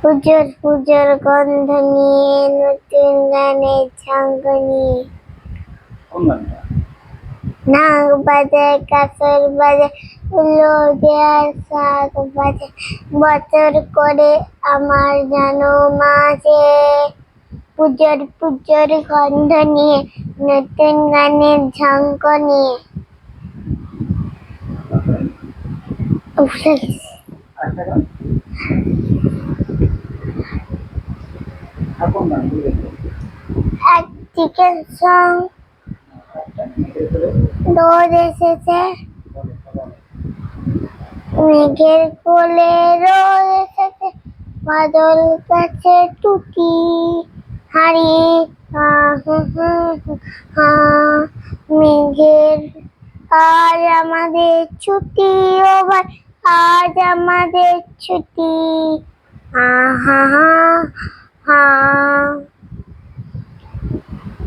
পুজোর পুজোর গন্ধ নিয়ে নতুন গানের ছন্দ নিয়ে নাক বাজে কাসর বাজে উলো দেয়ার শাক বাজে। বছর করে আমার জানো মাঝে। পুজোর পুজোর গন্ধ নিয়ে নতুন গানের ঝঙ্ক নিয়ে চিকেন সং এসেছে। মেঘের কোলে রোদ এসেছে বাদল কাছে টুটি হাড়ি হা হা হা হা, মেঘের আজ আমাদের ছুটি, ও ভাই আজ আমাদের ছুটি। আহা হা